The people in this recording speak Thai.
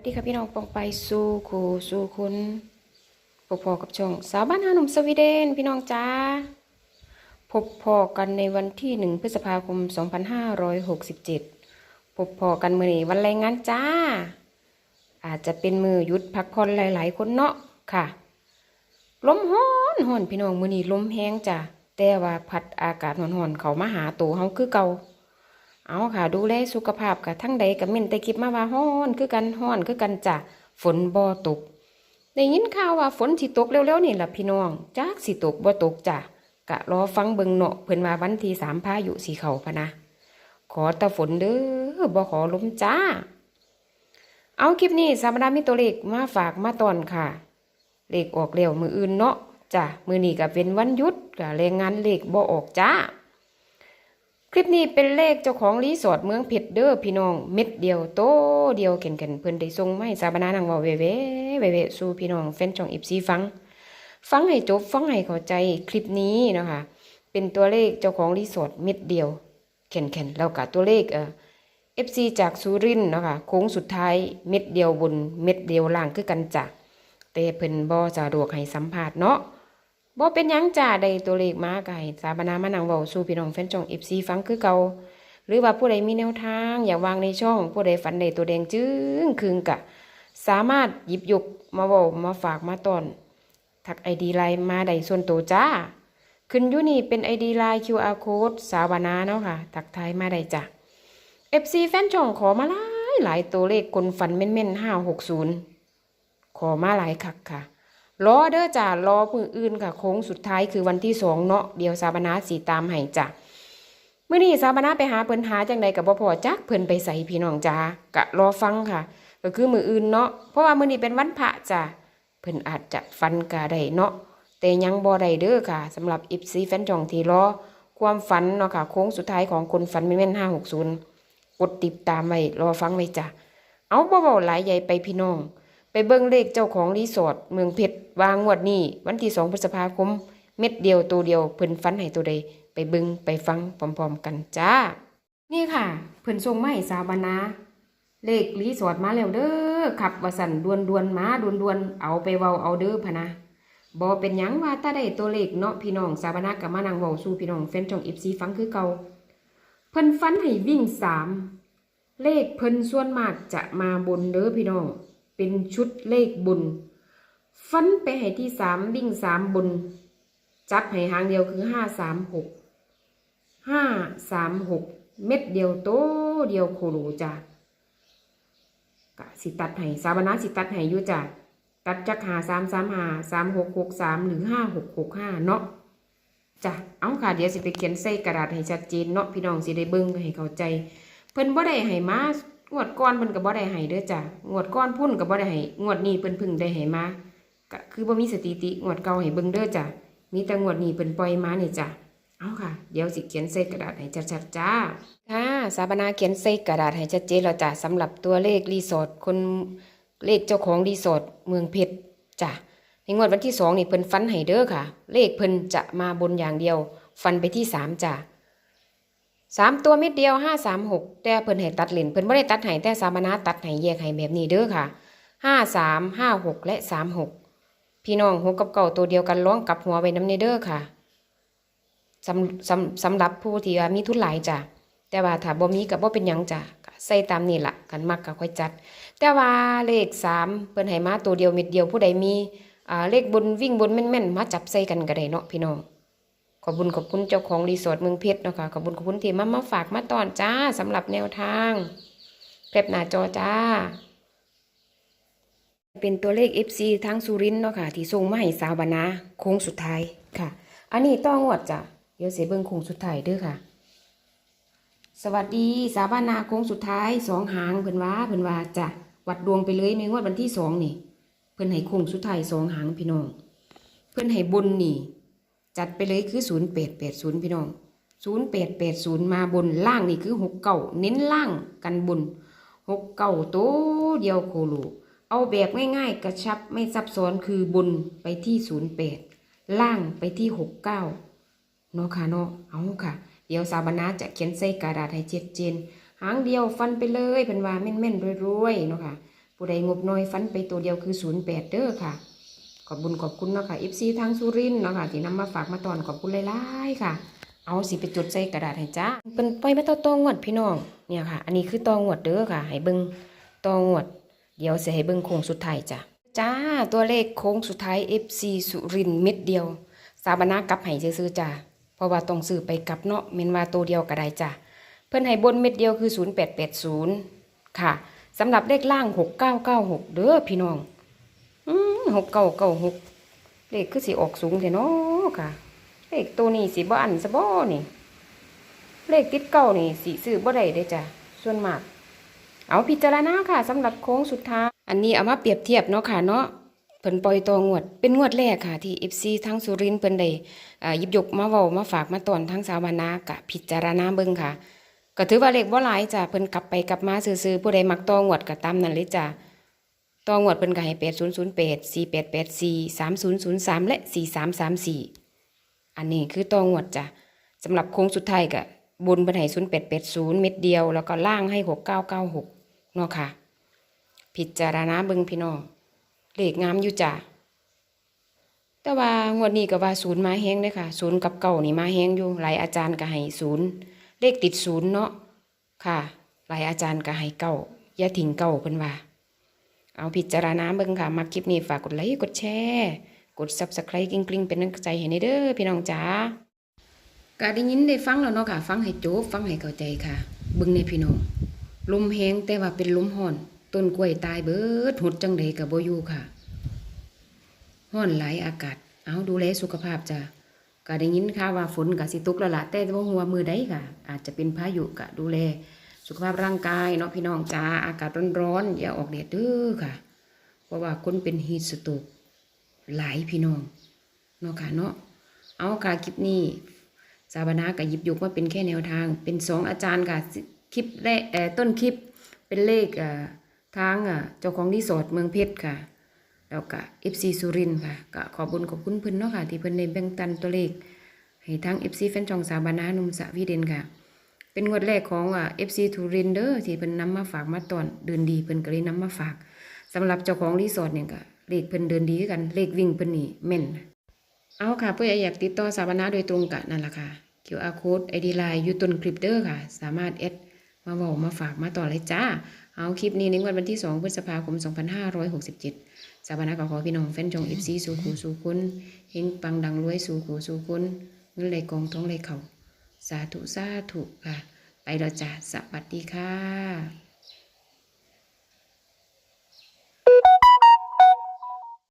สวัสดีค่ะพี่น้องปองไปสู่ครูสู่คุณพบพอกับช่องสาวบ้านฮาหนุ่มสวีเดน พี่น้องจ้าพบพอกันในวันที่หนึ่งพฤษภาคม 2567 พบพอกันมือนี้วันแรงงานจ้า อาจจะเป็นมือยุดพักผ่อนหลาย ๆ คนเนาะค่ะลมฮ้อนฮ้อนพี่น้องมือนี้ลมแห้งจ้ะแต่ว่าพัดอากาศฮ้อนๆเขามาหาตัวเฮาคือเก่า เอาค่ะ ดูแลสุขภาพกับทั้งใดกับเม่นแต่คลิปมาว่าฮ้อนคือกันฮ้อนคือกันจ้ะฝนบ่ตกได้ยินข่าวว่าฝนสิตกเร็วๆนี่ล่ะพี่น้องจักสิตกบ่ตกจ้ะกะรอฟังเบิงเนาะเพิ่นว่าวันที่สามพายุสีเขาพะนะ ขอแต่ฝนเด้อบ่ขอล้มจ้า เอาคลิปนี้สามดามีตัวเลขมาฝากมาตอนค่ะ เลขออกแล้วมืออื่นเนาะจ้ะมือนี้ก็เป็นวันหยุดก็แรงงานเลขบ่ออกจ้า คลิปนี้เป็นเลขเจ้าของรีสอร์ทเมืองเพชรเด้อพี่น้อง เม็ดเดียวโตเดียวเก่นๆเพิ่อนได้ส่งมาให้สาบานานังเว่าเวเวเวเวสู่พี่น้องแฟนช่องอิฟซีฟัง ฟังให้จบฟังให้เข้าใจคลิปนี้นะคะเป็นตัวเลขเจ้าของรีสอร์ทเม็ดเดียวแข็งๆแล้วก็ตัวเลขเอ่อ FC จากสุรินนะคะโค้งสุดท้ายเม็ดเดียวบนเม็ดเดียวล่างคือกันจ้ะแต่เพิ่นบ่สะดวกให้สัมภาษณ์เนาะ บ่เป็นยังจ้าได้ตัวเลขมาไก่สาบนามานังเว้าสู่พี่น้องแฟนช่อง FC ฟังคือเก่าหรือว่าผู้ใดมีแนวทาง อย่าวางในช่อง ผู้ใดฝันได้ตัวแดงจึ้งคืงกะ สามารถหยิบยกมาเว้ามาฝากมาตอนทัก ID ไลน์มาได้ส่วนตัวจ้า ขึ้นยูนี่เป็น ID ไลน์ QR code สาบานาเนาะค่ะทักทายมาได้จ้ะ FC แฟนช่องขอมาหลายหลายตัวเลขคนฝันแม่นๆ560ขอมาหลายคักค่ะ รอเด้อจ้ารอมืออื่นค่ะโค้งสุดท้ายคือวันที่สองเนาะเดี๋ยวสาบนาสีตามให้จ้ะเมื่อนี้สาบนาไปหาเพิ่นหาจังใดกับบ่พอจักเพิ่นไปใส่พี่น้องจ้ากะรอฟังค่ะก็คือมืออื่นเนาะเพราะว่ามื้อนี้เป็นวันพระจ้ะเพิ่นอาจจะฟันกะได้เนาะแต่ยังบ่ได้เด้อค่ะสำหรับ FC แฟนจองที่รอความฝันเนาะค่ะโค้งสุดท้ายของคนฝันไม่แม่นๆ560กศูนย์กดติดตามไว้รอฟังไว้จ้ะเอาบ่เว้าหลายใหญ่ไปพี่น้อง ไปเบิ่งเลขเจ้าของรีสอร์ทเมืองเพชรวางงวดนี้ วันที่สองพฤษภาคม เม็ดเดียวตัวเดียวเพิ่นฟันให้ตัวใด ไปเบิ่งไปฟังพร้อมๆกันจ้า นี่ค่ะ เพิ่นส่งไม้สาบานาเลขรีสอร์ทมาแล้วเด้อขับวสันดวนดวนมาดวนดวนเอาไปเว้าเอาเด้อพะนะบ่เป็นยังว่าถ้าได้ตัวเลขเนาะพี่น้องสาบานากับมานังเว้าสู่พี่น้องแฟนช่อง14ฟังคือเก่าเพิ่นฟันให้วิ่งสามเลขเพิ่นส่วนมากจะมาบนเด้อพี่น้อง เป็นชุดเลขบุญฟันไปให้ที่สามวิ่งสามบุญจับให้หางเดียวคือห้าสามหกห้าสามหกเม็ดเดียวโตเดียวโคโลจ้ะกะสิตัดให้สาบนาสิตัดให้อยู่จ้ะตัดจากหาสามสามหาสามหกหกสามหรือห้าหกหกห้าเนาะจ้ะเอาค่ะเดี๋ยวสิไปเขียนใส่กระดาษให้ชัดเจนเนาะพี่น้องสิได้เบิ่งให้เข้าใจ เพิ่นบ่ได้ให้มา งวดก่อนเพิ่นก็บ่ได้ให้เด้อจ้ะงวดก่อนพุ่นก็บ่ได้ให้งวดนี้เพิ่นพิ่งได้ให้มาก็คือบ่มีสถิติงวดเก่าให้เบิ่งเด้อจ้ะมีแต่งวดนี้เพิ่นปล่อยมานี่จ้ะเอาค่ะ เดี๋ยวสิเขียนใส่กระดาษให้ชัดๆจ้าค่ะสาบนาเขียนใส่กระดาษให้ชัดเจนแล้วจ้ะสำหรับตัวเลขรีสอร์ทคนเลขเจ้าของรีสอร์ทเมืองเพชรจ้ะในงวดวันที่สองนี่เพิ่นฟันให้เด้อค่ะ เลขเพิ่นจะมาบนอย่างเดียว ฟันไปที่สามจ้ะ สามตัวเม็ดเดียวห้าสามหกแต่เพิ่นให้ตัดเหรียญเพิ่นไม่ได้ตัดให้แต่สามนาตัดให้แยกให้แบบนี้เด้อค่ะห้าสามห้าหกและสามหกพี่น้องหกกับเก่าตัวเดียวกันร้องกับหัวไว้น้ำในเด้อค่ะสำสำสำหรับผู้ที่ว่ามีทุนหลายจ้ะแต่ว่าถ้าบ่มีกับบ่เป็นหยังจ้ะใส่ตามนี่ละกันมักก็ค่อยจัด แต่ว่าเลขสามเพิ่นให้มาตัวเดียวเม็ดเดียวผู้ใดมีอ่าเลขบนวิ่งบนแม่นๆมาจับใส่กันก็ได้เนาะพี่น้อง ขอบคุญขอบคุณเจ้าของรีสอร์ทเมืองเพชรเนาะคะขอบคุญขอบคุณที่มามาฝากมาตอนจ้าสำหรับแนวทางแคปหน้าจอจ้า เป็นตัวเลข FC ทางสุรินทร์เนาะค่ะ ที่ส่งมาให้สาวบานาโค้งสุดท้ายค่ะ อันนี้ต้องวดจ้ะเดี๋ยวเสียเบิ่งโค้งสุดท้ายด้อค่ะ สวัสดีสาวบานาโค้งสุดท้ายสองหางเพิ่นว่าเพิ่นว่าจ้ะวัดดวงไปเลยในงวดวันที่สองนี่ เพิ่นให้โค้งสุดท้ายสองหางพี่น้อง เพิ่นให้บนนี่ จัดไปเลยคือ0880พี่น้อง0880มาบนล่างนี่คือ69เน้นล่างกันบน69ตัวเดียวโคโลเอาแบบง่ายๆ กระชับไม่ซับซ้อนคือบนไปที่08ล่างไปที่69เนาะค่ะเนาะเอาค่ะ เดี๋ยวสาบานาจะเขียนใส่กระดาษให้เจ็ดเจนหางเดียวฟันไปเลยเป็นว่าแม่นๆรวยๆเนาะค่ะผู้ใดงบน้อยฟันไปตัวเดียวคือ08เด้อค่ะ ขอบบุญขอบคุณเนาะค่ะ FC ทางสุรินทร์เนาะค่ะที่นำมาฝากมาตอนขอบคุณหลายๆค่ะ เอาสิไปจุดใส่กระดาษให้จ้าเป็นปล่อยมาต่อตองวดพี่น้องเนี่ยค่ะ อันนี้คือตองวดเด้อค่ะ ให้เบิ่งตองวด เดี๋ยวเสิให้เบิ่งโค้งสุดท้ายจ้ะจ้าตัวเลขโค้งสุดท้าย FC สุรินทร์เม็ดเดียว สาบานากลับให้ซื้อจ้ะเพราะว่าต้องซื้อไปกลับเนาะแม่นว่าตัวเดียวก็ได้จ้ะเพิ่อนให้บนเม็ดเดียวคือ 0880 ค่ะสำหรับเลขล่าง 6996 เด้อพี่น้อง อืม6996เลขคือสิออกสูงแท้เนาะค่ะ เลขตัวนี้สิบ่อันซะบ่นี่ เลขติดเก้านี่สิซื้อบ่ได้เด้จ้ะส่วนมาก เอาพิจารณาค่ะสำหรับโค้งสุดท้ายอันนี้เอามาเปรียบเทียบเนาะค่ะเนาะเพิ่นปล่อยตัวงวด เป็นงวดแรกค่ะ ที่ FC ทั้งสุรินเพิ่นได้ยิบยกมาเว้ามาฝากมาตอนทั้งสาวบานากะพิจารณาเบิ่งค่ะ ก็ถือว่าเลขบ่หลายจ้ะเพิ่นกลับไปกลับมาซื่อๆผู้ใดมักตัวงวดก็ตามนั้นเลยจ้ะ ตัวงวดเพิ่นก็ให้8008 4884 3003และ4334อันนี้คือตัวงวดจ้ะสำหรับโค้งสุดท้ายก็บนเพิ่นให้0880เม็ดเดียว แล้วก็ล่างให้6996เก้าหกเนาะค่ะ พิจารณาเบิ่งพี่น้องเลขงามอยู่จ้ะแต่ว่างวดนี้ก็ว่าศูนย์มาแฮงเด้อค่ะศูนย์กับเก่านี่มาแฮงอยู่หลายอาจารย์ก็ให้ศูนย์เลขติดศูนย์เนาะค่ะ หลายอาจารย์ก็ให้เก้าอย่าทิ้งเก้าเพิ่นว่า เอาพิจารณาเบิ่งค่ะมาคลิปนี้ฝากกดไลค์กดแชร์กด Subscribe กริ๊งๆเป็นกำลังใจให้ในเด้อพี่น้องจ๋าก็ได้ยินได้ฟังแล้วเนาะค่ะ ฟังให้จบฟังให้เข้าใจค่ะ เบิ่งในพี่น้องลมแห้งแต่ว่าเป็นลมห้อน ต้นกล้วยตายเบิดหดจังใดกับบ่อยู่ค่ะห้อนหลายอากาศ เอาดูแลสุขภาพจ้ะก็ได้ยินค่ะว่าฝนก็สิตุกล้วล่ะแต่ว่าหัวมือใดค่ะ อาจจะเป็นพายุก็ดูแล สุขภาพร่างกายเนาะพี่น้องจ้าอากาศร้อนๆอย่าออกแดดเด้อค่ะ เพราะว่าคนเป็นฮีทสโตรกหลายพี่น้องเนาะค่ะเนาะเอาค่ะคลิปนี้สาบานากับยิบยกมาเป็นแค่แนวทาง เป็นสองอาจารย์ค่ะคลิปแรกต้นคลิปเป็นเลขทางเจ้าของรีสอร์ทเมืองเพชรค่ะ แล้วก็เอฟซีสุรินค่ะก็ขอบุญขอบคุณเพิ่นเนาะค่ะ ที่เพิ่นได้แบ่งปันตัวเลขให้ทั้งเอฟซีแฟนช่องสาบานาหนุ่มสะวีเดนค่ะ เป็นงวดแรกของอะเอฟซีทูรินเดอร์ที่เพิ่นนำมาฝากมาตอนเดินดีเพิ่นก็เลยนำมาฝากสำหรับเจ้าของรีสอร์ทเนี่ยก็เลขเพิ่นเดินดีกันเลขวิ่งเพิ่นนี่แม่นเอาค่ะเพื่ออยากติดต่อสาบานาโดยตรงกับนั่นแหละค่ะ QR code ID Line อยู่ต้นคลิปเด้อค่ะ สามารถแอดมาเว้ามาฝากมาต่อเลยจ้า เอาคลิปนี้ในวันที่ 2 พฤษภาคม 2567 สาบานาก็ขอพี่น้องแฟนจง FC สู่ขู่สู่คุณเฮงปังดังรวยสู่ขู่สู่คุณเงินไหลกองท้องไหลเข่า สาธุสาธุค่ะ ไปแล้วจ้ะสวัสดีค่ะ